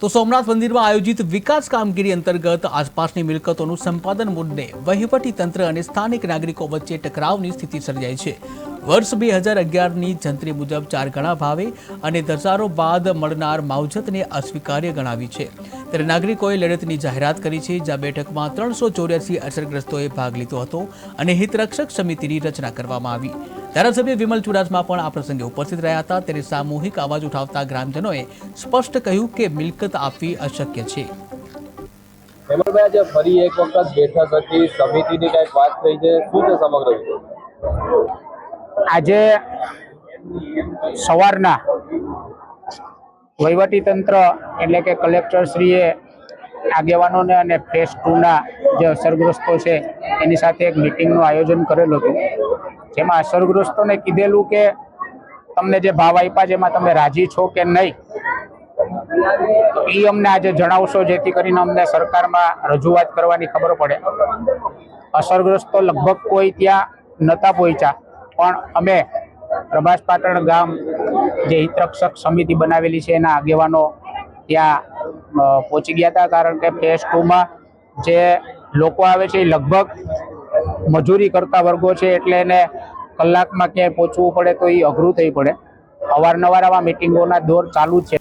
તો સોમનાથ મંદિરમાં આયોજિત વિકાસ કામગીરી અંતર્ગત આસપાસની મિલકતોનું સંપાદન મુદ્દે વહીવટી તંત્ર અને સ્થાનિક નાગરિકો વચ્ચે ટકરાવની સ્થિતિ સર્જાઈ છે. વર્ષ બે હજાર અગિયારની જંત્રી મુજબ ચાર ગણા ભાવે અને ધસારો બાદ મળનાર માવજતને અસ્વીકાર્ય ગણાવી છે. ત્યારે નાગરિકોએ લડતની જાહેરાત કરી છે જ્યાં બેઠકમાં ત્રણસો ચોર્યાસી અસરગ્રસ્તોએ ભાગ લીધો હતો અને હિતરક્ષક સમિતિની રચના કરવામાં આવી. ધારાસભ્ય વિમલ ચુડાસમા પણ આ પ્રસંગે ઉપસ્થિત રહ્યા હતા. ત્યારે સામૂહિક અવાજ ઉઠાવતા ગ્રામજનોએ સ્પષ્ટ કહ્યું કે મિલકત આપવી અશક્ય છે. આજે ફરી એક વખત બેઠક હતી સમિતિની કંઈક વાત થઈ છે શું છે સમગ્ર આજે સવારના તંત્ર એટલે કે કલેક્ટરશ્રીએ આગેવાનોને અને ફેસ ટુના જે અસરગ્રસ્તો છે, એની સાથે એક મિટિંગનું આયોજન કરેલું હતું. જેમાં અસરગ્રસ્તોને કીધેલું કે તમને જે ભાવ આપ્યા જેમાં તમે રાજી છો કે નહીં એ અમને આજે જણાવશો, જેથી કરીને અમને સરકારમાં રજૂઆત કરવાની ખબર પડે. અસરગ્રસ્તો લગભગ કોઈ ત્યાં નહોતા પહોંચ્યા, પણ અમે પ્રભાસ પાટણ ગામ જે હિતરક્ષક સમિતિ બનાવેલી છે, એના આગેવાનો ત્યાં પહોંચી ગયા હતા. કારણ કે ફેઝ ટુમાં જે લોકો આવે છે, એ લગભગ મજૂરી કરતા વર્ગો છે, એટલે એને કલાકમાં ક્યાંય પહોંચવું પડે તો એ અઘરું થઈ પડે. અવારનવાર આવા મિટિંગોના દોર ચાલુ છે.